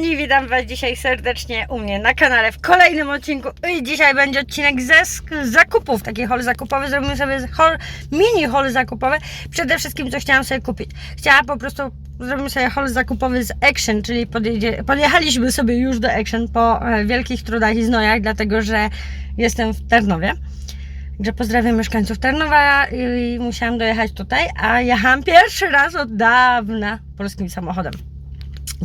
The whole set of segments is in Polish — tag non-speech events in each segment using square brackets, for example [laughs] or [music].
kochani, witam Was dzisiaj serdecznie u mnie na kanale w kolejnym odcinku. I dzisiaj będzie odcinek ze zakupów, taki hol zakupowy. Zrobimy sobie hol, mini hol zakupowy. Przede wszystkim, co chciałam sobie kupić. Chciałam po prostu, zrobimy sobie hol zakupowy z Action, czyli podjedzie, podjechaliśmy sobie już do Action po e, wielkich trudach i znojach, dlatego że jestem w Tarnowie. Także pozdrawiam mieszkańców Tarnowa i musiałam dojechać tutaj, a jechałam pierwszy raz od dawna polskim samochodem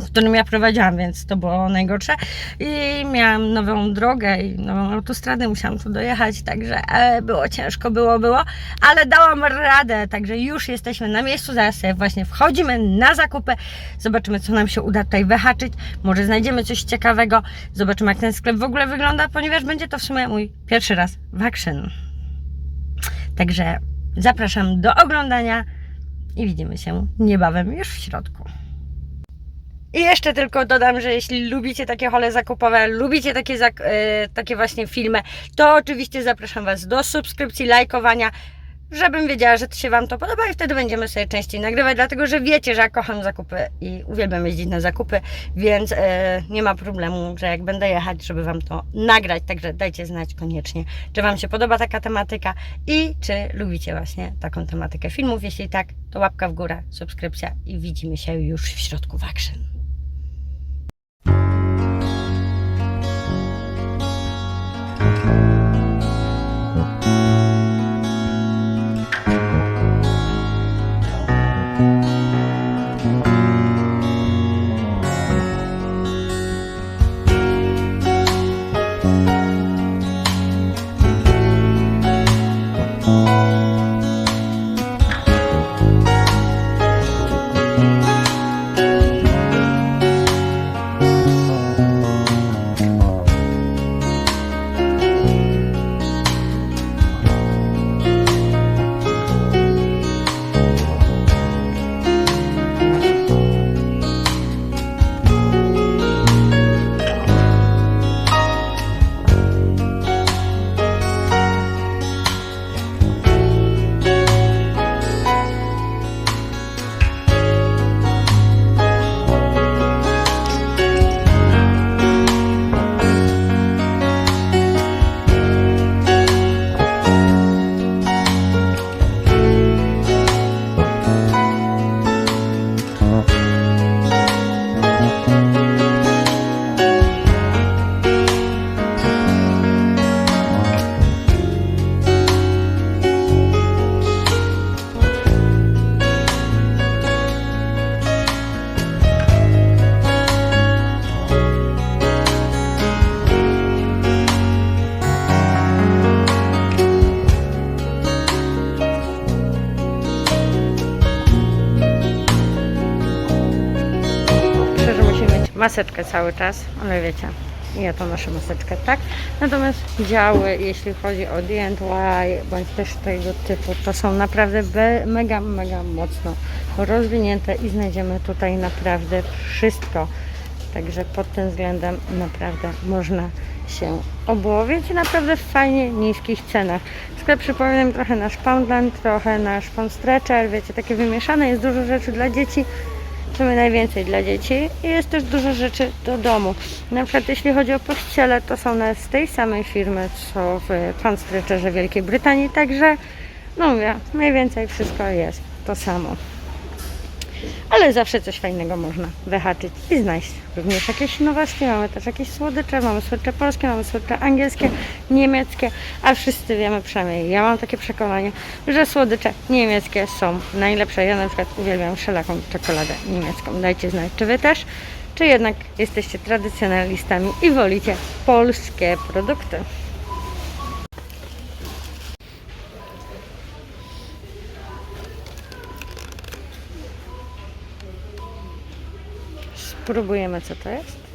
którym ja prowadziłam, więc to było najgorsze. I miałam nową drogę i nową autostradę, musiałam tu dojechać, także e, było ciężko, było, było, ale dałam radę, także już jesteśmy na miejscu, zaraz właśnie wchodzimy na zakupy, zobaczymy co nam się uda tutaj wyhaczyć, może znajdziemy coś ciekawego, zobaczymy jak ten sklep w ogóle wygląda, ponieważ będzie to w sumie mój pierwszy raz w Action. Także zapraszam do oglądania i widzimy się niebawem już w środku. I jeszcze tylko dodam, że jeśli lubicie takie hole zakupowe, lubicie takie, zak- e, takie właśnie filmy, to oczywiście zapraszam Was do subskrypcji, lajkowania, żebym wiedziała, że to się Wam to podoba i wtedy będziemy sobie częściej nagrywać, dlatego że wiecie, że ja kocham zakupy i uwielbiam jeździć na zakupy, więc e, nie ma problemu, że jak będę jechać, żeby Wam to nagrać, także dajcie znać koniecznie, czy Wam się podoba taka tematyka i czy lubicie właśnie taką tematykę filmów. Jeśli tak, to łapka w górę, subskrypcja i widzimy się już w środku w action. Maseczkę cały czas, ale wiecie, ja to noszę maseczkę, tak? Natomiast działy, jeśli chodzi o DIY bądź też tego typu, to są naprawdę mega, mega mocno rozwinięte i znajdziemy tutaj naprawdę wszystko. Także pod tym względem naprawdę można się obłowić i naprawdę w fajnie niskich cenach. Sklep przypomina mi trochę nasz Poundland, trochę nasz Pound Stretcher, wiecie, takie wymieszane, jest dużo rzeczy dla dzieci, sumie najwięcej dla dzieci i jest też dużo rzeczy do domu. Na przykład jeśli chodzi o pościele, to są one z tej samej firmy, co w Pound Stretcherze Wielkiej Brytanii, także no mówię, mniej więcej wszystko jest to samo. Ale zawsze coś fajnego można wyhaczyć i znaleźć. Również jakieś nowości, mamy też jakieś słodycze, mamy słodycze polskie, mamy słodycze angielskie, niemieckie, a wszyscy wiemy, przynajmniej ja mam takie przekonanie, że słodycze niemieckie są najlepsze. Ja na przykład uwielbiam szelaką czekoladę niemiecką. Dajcie znać, czy Wy też, czy jednak jesteście tradycjonalistami i wolicie polskie produkty. Spróbujemy, co to jest.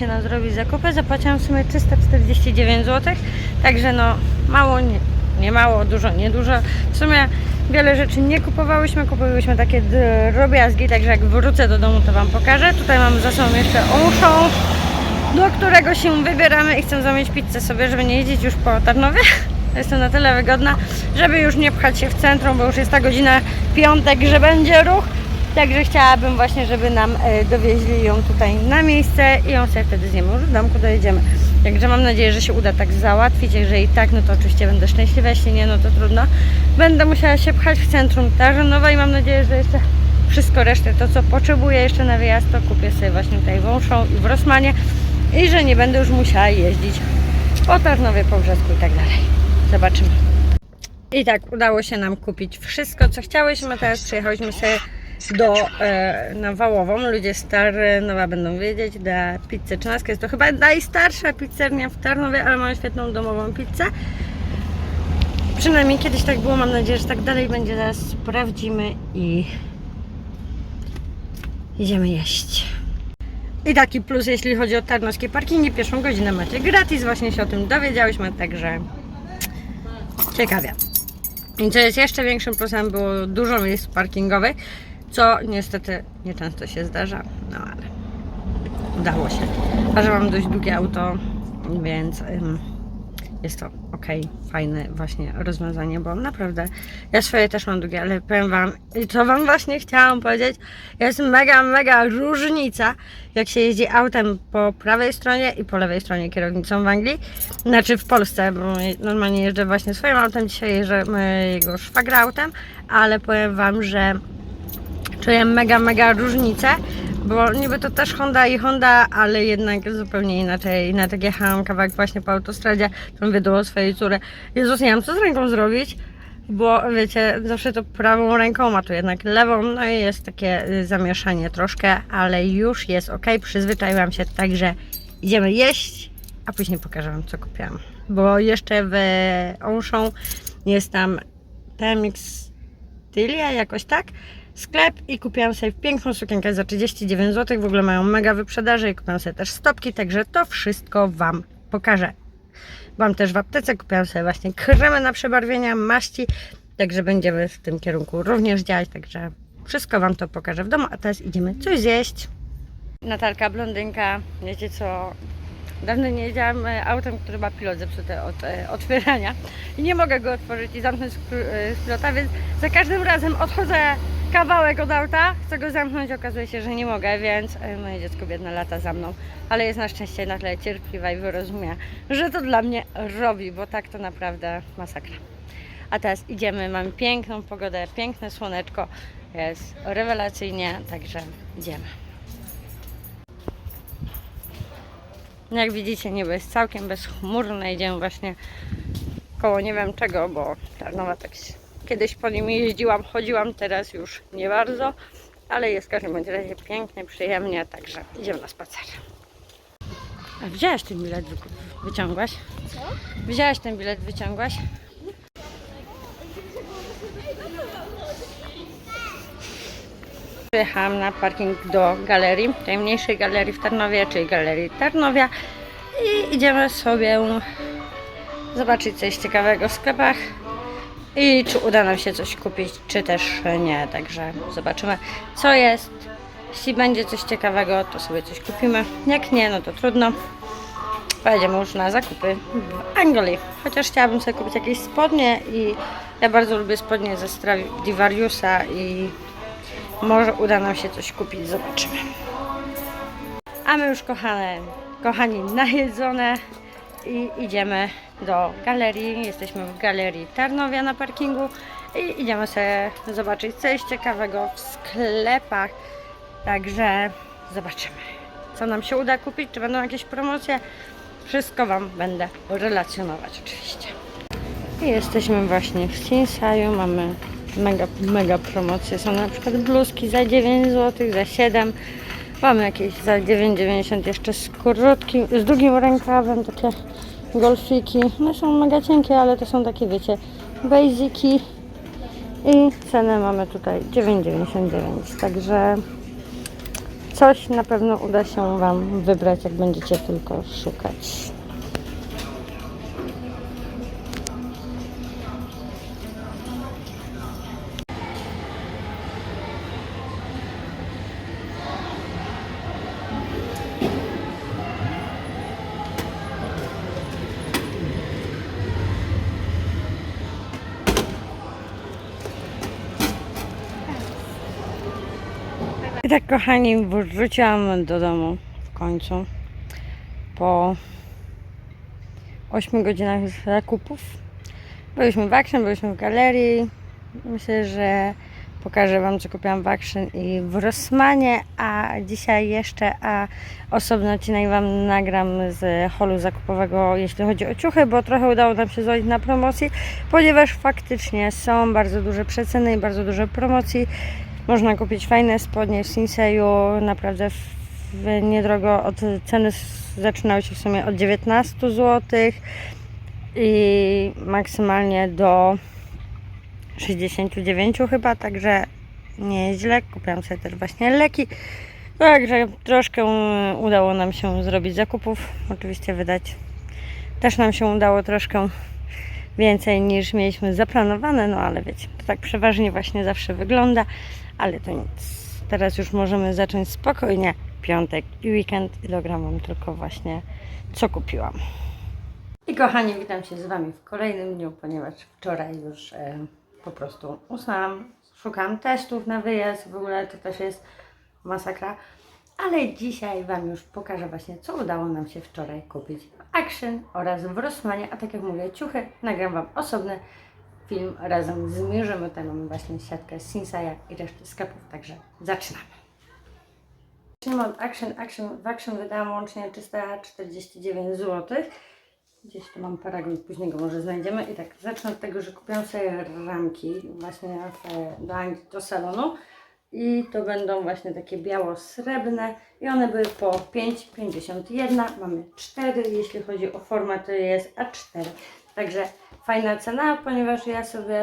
Się zrobić zakupy. Zapłaciłam w sumie 349 zł, także no mało, nie, nie mało, dużo, nie dużo. W sumie wiele rzeczy nie kupowałyśmy, kupowałyśmy takie drobiazgi, także jak wrócę do domu to Wam pokażę. Tutaj mamy za sobą jeszcze Olszą, do którego się wybieramy i chcę zamówić pizzę sobie, żeby nie jeździć już po Tarnowie. [laughs] Jestem na tyle wygodna, żeby już nie pchać się w centrum, bo już jest ta godzina piątek, że będzie ruch. Także chciałabym właśnie, żeby nam e, dowieźli ją tutaj na miejsce i ją sobie wtedy zjemy. Już w domku dojedziemy. Także mam nadzieję, że się uda tak załatwić. Jeżeli tak, no to oczywiście będę szczęśliwa. Jeśli nie, no to trudno. Będę musiała się pchać w centrum Tarnowa i mam nadzieję, że jeszcze wszystko resztę, to co potrzebuję jeszcze na wyjazd, to kupię sobie właśnie tutaj wąszą i w Rosmanie i że nie będę już musiała jeździć po Tarnowie, po Brzesku i tak dalej. Zobaczymy. I tak udało się nam kupić wszystko, co chciałyśmy. Teraz przyjechałyśmy sobie do, e, na Wałową. Ludzie z Tarnowa będą wiedzieć, da pizzę 13. Jest to chyba najstarsza pizzernia w Tarnowie, ale mają świetną domową pizzę. Przynajmniej kiedyś tak było. Mam nadzieję, że tak dalej będzie. Zaraz sprawdzimy i idziemy jeść. I taki plus, jeśli chodzi o tarnowskie parkingi. Pierwszą godzinę macie gratis. Właśnie się o tym dowiedziałyśmy, także ciekawie. I co jest jeszcze większym plusem, było dużo miejsc parkingowych, co niestety nieczęsto się zdarza, no ale udało się. A że mam dość długie auto, więc ym, jest to ok, fajne właśnie rozwiązanie, bo naprawdę ja swoje też mam długie, ale powiem Wam, co Wam właśnie chciałam powiedzieć, jest mega, mega różnica, jak się jeździ autem po prawej stronie i po lewej stronie kierownicą w Anglii, znaczy w Polsce, bo normalnie jeżdżę właśnie swoim autem, dzisiaj jeżdżę mojego szwagra autem, ale powiem Wam, że czuję mega, mega różnicę, bo niby to też Honda i Honda, ale jednak zupełnie inaczej. Na tak jechałam kawałek właśnie po autostradzie, to mówię do swojej córy, Jezus, nie wiem co z ręką zrobić, bo wiecie, zawsze to prawą ręką, a tu jednak lewą, no i jest takie y, zamieszanie troszkę, ale już jest ok, przyzwyczaiłam się, także idziemy jeść, a później pokażę Wam co kupiłam. Bo jeszcze w Onszą jest tam Temix Tylia, jakoś tak, sklep i kupiłam sobie piękną sukienkę za 39 zł. W ogóle mają mega wyprzedaże i kupiłam sobie też stopki, także to wszystko Wam pokażę. Byłam też w aptece, kupiłam sobie właśnie kremy na przebarwienia, maści, także będziemy w tym kierunku również działać, także wszystko Wam to pokażę w domu, a teraz idziemy coś zjeść. Natalka, blondynka, wiecie co, dawno nie jeździłam e, autem, który ma pilot zepsuty od e, otwierania i nie mogę go otworzyć i zamknąć z, e, z pilota, więc za każdym razem odchodzę kawałek od auta, chcę go zamknąć, okazuje się, że nie mogę, więc e, moje dziecko biedne lata za mną, ale jest na szczęście na tyle cierpliwa i wyrozumia, że to dla mnie robi, bo tak to naprawdę masakra. A teraz idziemy, mamy piękną pogodę, piękne słoneczko, jest rewelacyjnie, także idziemy. Jak widzicie, niebo jest całkiem bezchmurne, idziemy właśnie koło nie wiem czego, bo Tarnowa tak się- kiedyś po nim jeździłam, chodziłam, teraz już nie bardzo, ale jest w każdym razie pięknie, przyjemnie, także idziemy na spacer. A wzięłaś ten bilet, wy- wyciągłaś? Co? Wzięłaś ten bilet, wyciągłaś? Przyjechałam na parking do galerii, tej mniejszej galerii w Tarnowie, czyli galerii Tarnowia i idziemy sobie zobaczyć coś ciekawego w sklepach i czy uda nam się coś kupić, czy też nie. Także zobaczymy, co jest. Jeśli będzie coś ciekawego, to sobie coś kupimy. Jak nie, no to trudno. Pojedziemy już na zakupy w Anglii. Chociaż chciałabym sobie kupić jakieś spodnie i ja bardzo lubię spodnie ze Stradivariusa i może uda nam się coś kupić, zobaczymy. A my już kochane, kochani najedzone i idziemy do galerii. Jesteśmy w galerii Tarnowia na parkingu i idziemy sobie zobaczyć coś ciekawego w sklepach. Także zobaczymy, co nam się uda kupić, czy będą jakieś promocje. Wszystko Wam będę relacjonować oczywiście. I jesteśmy właśnie w Sinsaju, mamy mega, mega promocje. Są na przykład bluzki za 9 zł, za 7 Mamy jakieś za 9,90 jeszcze z krótkim, z długim rękawem, takie golfiki. No są mega cienkie, ale to są takie, wiecie, basiki. I cenę mamy tutaj 9,99. Także coś na pewno uda się Wam wybrać, jak będziecie tylko szukać. Tak, kochani, wróciłam do domu w końcu po 8 godzinach zakupów. Byliśmy w Action, byliśmy w galerii. Myślę, że pokażę Wam, co kupiłam w Action i w Rossmanie, a dzisiaj jeszcze a osobny odcinek Wam nagram z holu zakupowego, jeśli chodzi o ciuchy, bo trochę udało nam się złożyć na promocji, ponieważ faktycznie są bardzo duże przeceny i bardzo duże promocji. Można kupić fajne spodnie w Sinseju, naprawdę niedrogo. Od ceny zaczynały się w sumie od 19 zł i maksymalnie do 69 chyba, także nieźle. Kupiłam sobie też właśnie leki. Także troszkę udało nam się zrobić zakupów. Oczywiście wydać też nam się udało troszkę więcej niż mieliśmy zaplanowane, no ale wiecie, to tak przeważnie właśnie zawsze wygląda, ale to nic. Teraz już możemy zacząć spokojnie piątek i weekend i dogram Wam tylko właśnie co kupiłam. I kochani, witam się z Wami w kolejnym dniu, ponieważ wczoraj już e, po prostu usnęłam, szukam testów na wyjazd, w ogóle to też jest masakra. Ale dzisiaj Wam już pokażę właśnie, co udało nam się wczoraj kupić w Action oraz w Rossmanie, a tak jak mówię, ciuchy, nagram Wam osobny film razem zmierzymy. Mamy właśnie siatkę Sinsaja i resztę sklepów, także zaczynamy. Zaczniemy od Action. Action. W Action wydałam łącznie 349 zł. Gdzieś tu mam paragon, później go może znajdziemy. I tak, zacznę od tego, że kupiłam sobie ramki właśnie do, do salonu. I to będą właśnie takie biało-srebrne i one były po 5,51. Mamy 4, jeśli chodzi o format to jest A4. Także fajna cena, ponieważ ja sobie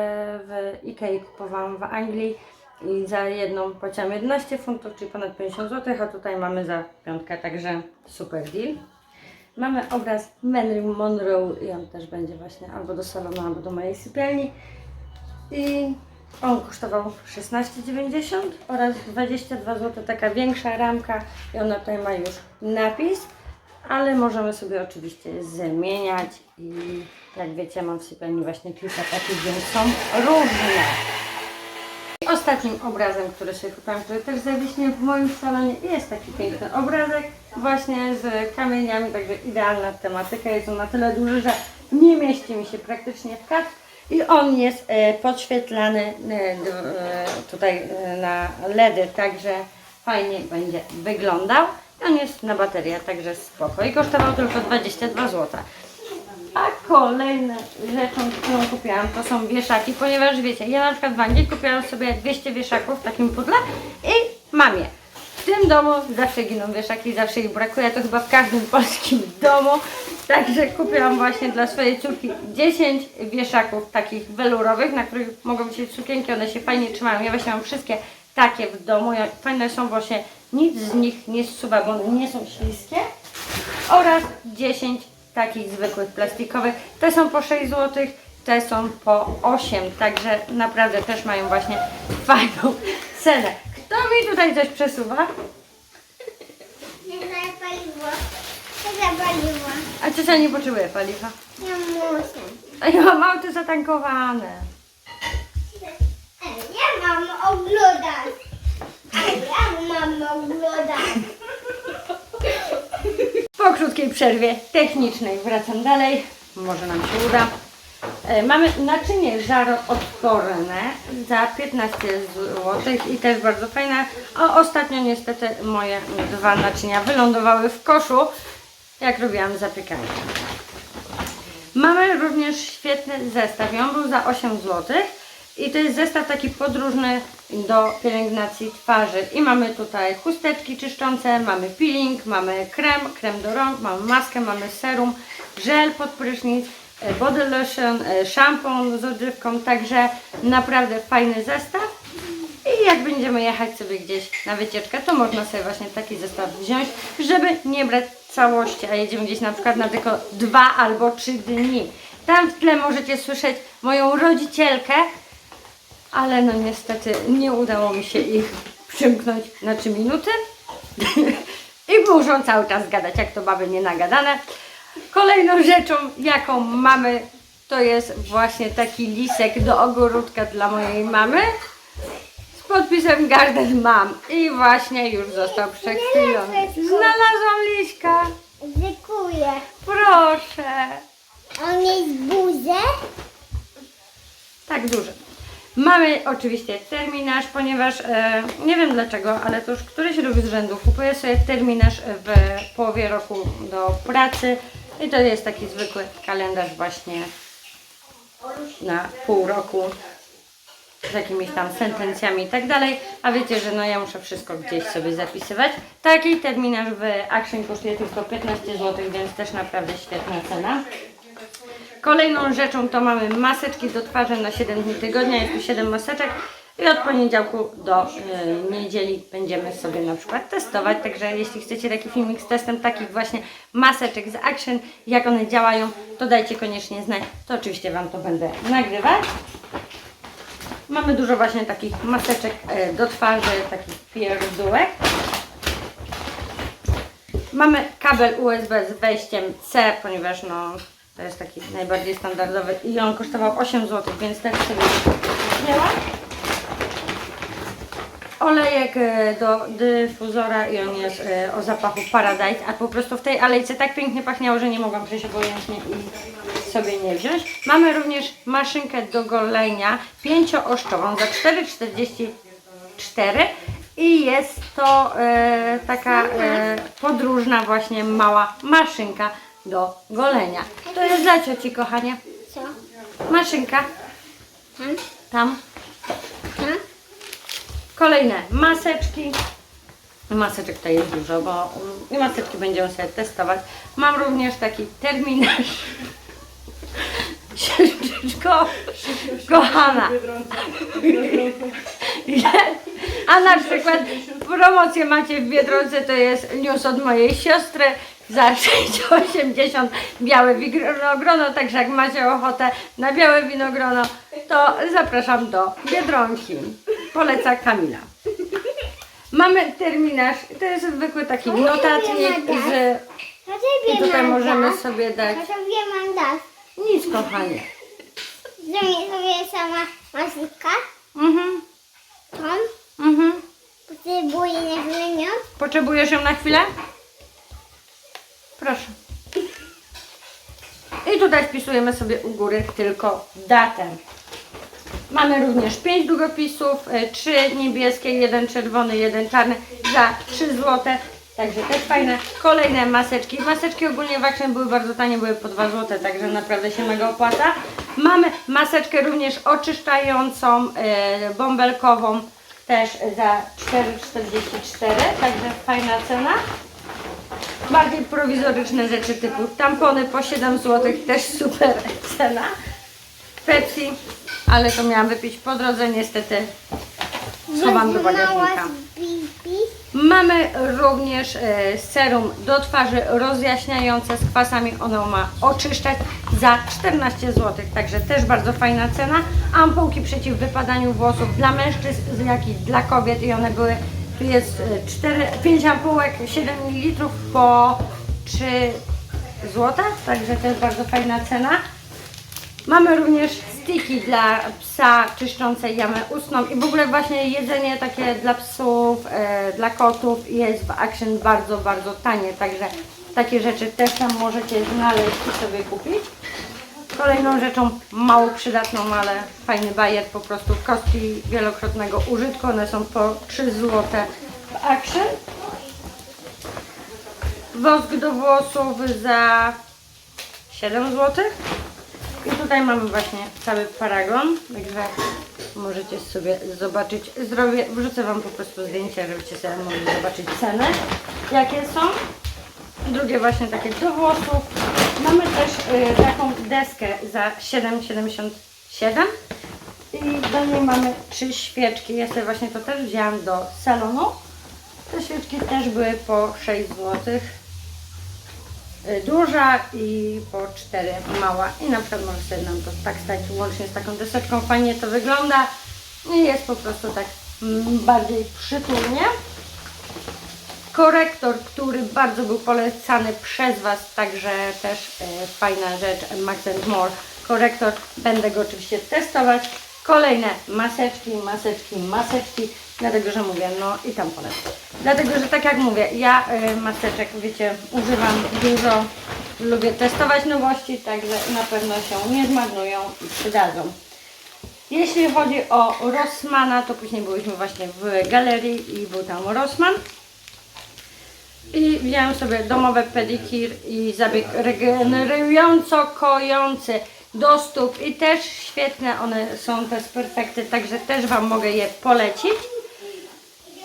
w Ikei kupowałam w Anglii i za jedną płaciłam 11 funtów, czyli ponad 50 zł, a tutaj mamy za piątkę, także super deal. Mamy obraz Marilyn Monroe i on też będzie właśnie albo do salonu, albo do mojej sypialni. I on kosztował 16,90 oraz 22 zł taka większa ramka i ona tutaj ma już napis, ale możemy sobie oczywiście zmieniać i jak wiecie mam w sypialni właśnie kilka takich, więc są różne. I Ostatnim obrazem, który sobie kupiłam, który też zawiśnie w moim salonie jest taki piękny obrazek właśnie z kamieniami, także idealna tematyka. Jest on na tyle duży, że nie mieści mi się praktycznie w kadr i on jest e, podświetlany e, e, tutaj e, na LEDy, także fajnie będzie wyglądał. On jest na baterię, także spoko. I kosztował tylko 22 zł. A kolejną rzeczą, którą kupiłam, to są wieszaki, ponieważ wiecie, ja na przykład w Anglii kupiłam sobie 200 wieszaków w takim pudle i mam je. W tym domu zawsze giną wieszaki, zawsze ich brakuje, to chyba w każdym [laughs] polskim domu. Także kupiłam właśnie dla swojej córki 10 wieszaków takich welurowych, na których mogą wisieć sukienki, one się fajnie trzymają. Ja właśnie mam wszystkie takie w domu, fajne są, się nic z nich nie zsuwa, bo one nie są śliskie oraz 10 takich zwykłych plastikowych. Te są po 6 zł, te są po 8, także naprawdę też mają właśnie fajną [laughs] cenę. Kto mi tutaj coś przesuwa? Nie zapaliło. Nie zapaliło. A czy ja nie potrzebuję paliwa? Nie muszę. A ja mam auto zatankowane. Ej, ja mam oglądać. Mam. Po krótkiej przerwie technicznej wracam dalej. Może nam się uda. E, Mamy naczynie żaroodporne za 15 zł i też bardzo fajne. A ostatnio niestety moje dwa naczynia wylądowały w koszu, jak robiłam zapiekankę. Mamy również świetny zestaw. On był za 8 zł. I to jest zestaw taki podróżny do pielęgnacji twarzy. I mamy tutaj chusteczki czyszczące, mamy peeling, mamy krem, krem do rąk, mamy maskę, mamy serum, żel pod prysznic, e, body lotion, e, szampon z odżywką. Także naprawdę fajny zestaw. I jak będziemy jechać sobie gdzieś na wycieczkę, to można sobie właśnie taki zestaw wziąć, żeby nie brać całości, a jedziemy gdzieś na przykład na tylko dwa albo trzy dni. Tam w tle możecie słyszeć moją rodzicielkę, ale no niestety nie udało mi się ich przymknąć na 3 minuty. [laughs] I muszą cały czas gadać, jak to baby nie nagadane. Kolejną rzeczą, jaką mamy, to jest właśnie taki lisek do ogródka dla mojej mamy z podpisem Garden Mam. I właśnie już został przechwilony. Znalazłam liśka. Dziękuję. Proszę. On jest buzę? Tak duży. Mamy oczywiście terminarz, ponieważ e, nie wiem dlaczego, ale to już któryś rok z rzędu kupuję sobie terminarz w połowie roku do pracy i to jest taki zwykły kalendarz właśnie na pół roku z jakimiś tam sentencjami i tak dalej, a wiecie, że no ja muszę wszystko gdzieś sobie zapisywać. Taki terminarz w Action kosztuje tylko 15 zł, więc też naprawdę świetna cena. Kolejną rzeczą to mamy maseczki do twarzy na 7 dni tygodnia. Jest tu 7 maseczek i od poniedziałku do y, niedzieli będziemy sobie na przykład testować. Także jeśli chcecie taki filmik z testem takich właśnie maseczek z Action, jak one działają, to dajcie koniecznie znać. To oczywiście Wam to będę nagrywać. Mamy dużo właśnie takich maseczek e, do twarzy, takich pierdółek. Mamy kabel USB z wejściem C, ponieważ no, to jest taki najbardziej standardowy i on kosztował 8 zł, więc też sobie wzięłam. Olejek e, do dyfuzora i on jest e, o zapachu Paradise, a po prostu w tej alejce tak pięknie pachniało, że nie mogłam przejść obojętnie i sobie nie wziąć. Mamy również maszynkę do golenia pięciooszczową za 4,44 i jest to e, taka e, podróżna właśnie mała maszynka do golenia. To jest dla cioci, kochanie. Co? Maszynka Tam? tam. Tam? Kolejne maseczki. Maseczek to jest dużo, bo mm, i maseczki będziemy sobie testować. Mam również taki terminarz. [laughs] Siostrzyczko, kochana. [laughs] A na przykład promocję macie w Biedronce, to jest news od mojej siostry za 6,80 białe winogrono, także jak macie ochotę na białe winogrono, to zapraszam do Biedronki. Poleca Kamila. Mamy terminarz, to jest zwykły taki notatnik z... I tutaj możemy sobie dać sobie mam dać. nic, kochanie. Zrobię sobie sama maszyka. Mhm, mhm. Potrzebuję nie wymienić. Potrzebujesz ją na chwilę? Proszę. I tutaj wpisujemy sobie u góry tylko datę. Mamy również 5 długopisów, 3 niebieskie, jeden czerwony, jeden czarny za 3 zł. Także też fajne. Kolejne maseczki. Maseczki ogólnie w Action były bardzo tanie, były po 2 zł, także naprawdę się mega opłaca. Mamy maseczkę również oczyszczającą, e, bąbelkową, też za 4,44, także fajna cena. Bardziej prowizoryczne rzeczy typu tampony po 7 zł, też super cena. Pepsi, ale to miałam wypić po drodze, niestety schowam do bagażnika. Mamy również e, serum do twarzy rozjaśniające z kwasami. Ono ma oczyszczać za 14 zł, także też bardzo fajna cena. Ampułki przeciw wypadaniu włosów dla mężczyzn, jak i dla kobiet i one były, tu jest 4, 5 ampułek, 7 ml po 3 zł, także to jest bardzo fajna cena. Mamy również stiki dla psa czyszczące jamę ustną i w ogóle właśnie jedzenie takie dla psów, e, dla kotów jest w Action bardzo, bardzo tanie, także takie rzeczy też tam możecie znaleźć i sobie kupić. Kolejną rzeczą mało przydatną, ale fajny bajer, po prostu kostki wielokrotnego użytku, one są po 3 zł w Action. Wosk do włosów za 7 zł. I tutaj mamy właśnie cały paragon, także możecie sobie zobaczyć. Zrobię, wrzucę Wam po prostu zdjęcie, żebyście sobie mogli zobaczyć ceny, jakie są. Drugie właśnie takie do włosów. Mamy też y, taką deskę za 7,77 I do niej mamy trzy świeczki. Ja sobie właśnie to też wzięłam do salonu. Te świeczki też były po 6 zł. Duża i po 4 mała. I na przykład może sobie nam to tak stać łącznie z taką deseczką. Fajnie to wygląda. I jest po prostu tak mm, bardziej przytulnie. Korektor, który bardzo był polecany przez Was, także też e, fajna rzecz, Max More. Korektor, będę go oczywiście testować. Kolejne maseczki, maseczki, maseczki, dlatego że mówię, no i tam polecam. Dlatego, że tak jak mówię, ja e, maseczek, wiecie, używam dużo, lubię testować nowości, także na pewno się nie zmarnują i przydadzą. Jeśli chodzi o Rossmana, to później byliśmy właśnie w galerii i był tam Rossman. I wziąłem sobie domowe pedikir i zabieg regenerująco-kojący do stóp i też świetne one są te perfekty, także też Wam mogę je polecić.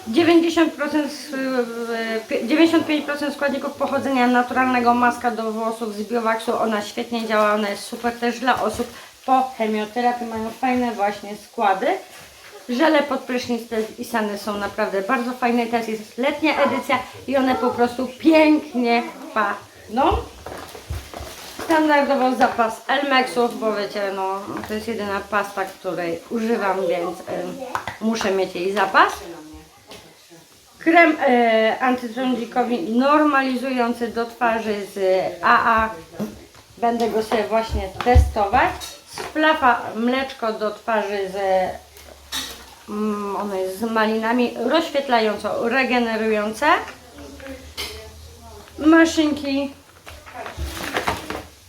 90%, z- y, 95% składników pochodzenia naturalnego maska do włosów z biowaksu, ona świetnie działa, ona jest super też dla osób po chemioterapii, mają fajne właśnie składy. Żele pod prysznic Isany są naprawdę bardzo fajne. Teraz jest letnia edycja i one po prostu pięknie pachną. Standardowo zapas Elmexów, bo wiecie, no to jest jedyna pasta, której używam, więc em, muszę mieć jej zapas. Krem e, antytrądzikowi normalizujący do twarzy z AA. Będę go sobie właśnie testować. Splafa mleczko do twarzy z ono jest z malinami, rozświetlająco regenerujące. Maszynki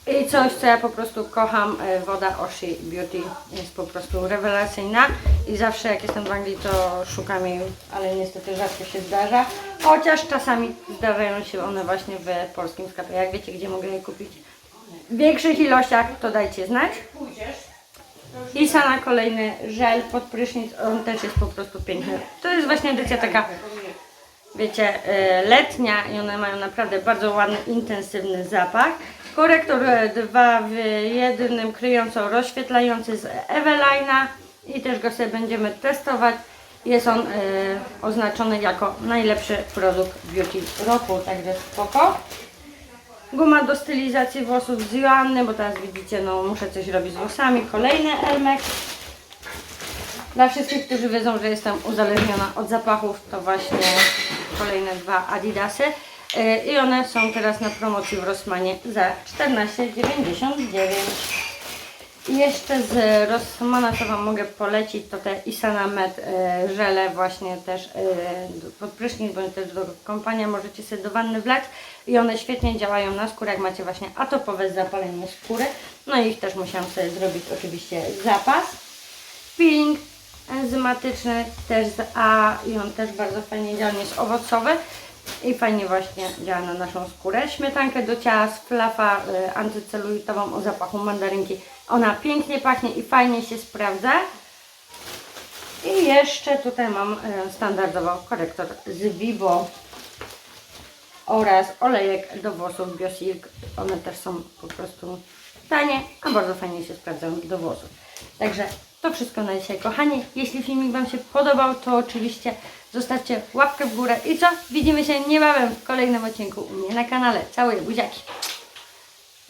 i coś, co ja po prostu kocham, e, woda Oshi Beauty jest po prostu rewelacyjna i zawsze jak jestem w Anglii to szukam jej, ale niestety rzadko się zdarza, chociaż czasami zdarzają się one właśnie w polskim sklepie. Jak wiecie, gdzie mogę je kupić w większych ilościach, to dajcie znać. I sana kolejny żel pod prysznic, on też jest po prostu piękny. To jest właśnie edycja taka, wiecie, e, letnia i one mają naprawdę bardzo ładny, intensywny zapach. Korektor e, dwa w jednym kryjąco rozświetlający z Evelina i też go sobie będziemy testować. Jest on e, oznaczony jako najlepszy produkt beauty roku, także spoko. Guma do stylizacji włosów z Joanny, bo teraz widzicie, no muszę coś robić z włosami. Kolejny Elmex. Dla wszystkich, którzy wiedzą, że jestem uzależniona od zapachów, to właśnie kolejne dwa Adidasy. Yy, I one są teraz na promocji w Rossmanie za 14,99. Jeszcze z Rossmana, co Wam mogę polecić, to te Isana Med e, żele właśnie też e, pod prysznic, bądź też do kąpania możecie sobie do wanny wlać i one świetnie działają na skórę, jak macie właśnie atopowe zapalenie skóry. No i ich też musiałam sobie zrobić oczywiście zapas. Peeling enzymatyczny też z A i on też bardzo fajnie działa, jest owocowy i fajnie właśnie działa na naszą skórę. Śmietankę do ciała z flafa y, antycelulitową o zapachu mandarynki. Ona pięknie pachnie i fajnie się sprawdza. I jeszcze tutaj mam y, standardowo korektor z Vivo oraz olejek do włosów Biosilk. One też są po prostu tanie, a bardzo fajnie się sprawdzają do włosów. Także to wszystko na dzisiaj, kochani. Jeśli filmik Wam się podobał, to oczywiście zostawcie łapkę w górę. I co? Widzimy się niebawem w kolejnym odcinku u mnie na kanale. Całuję buziaki.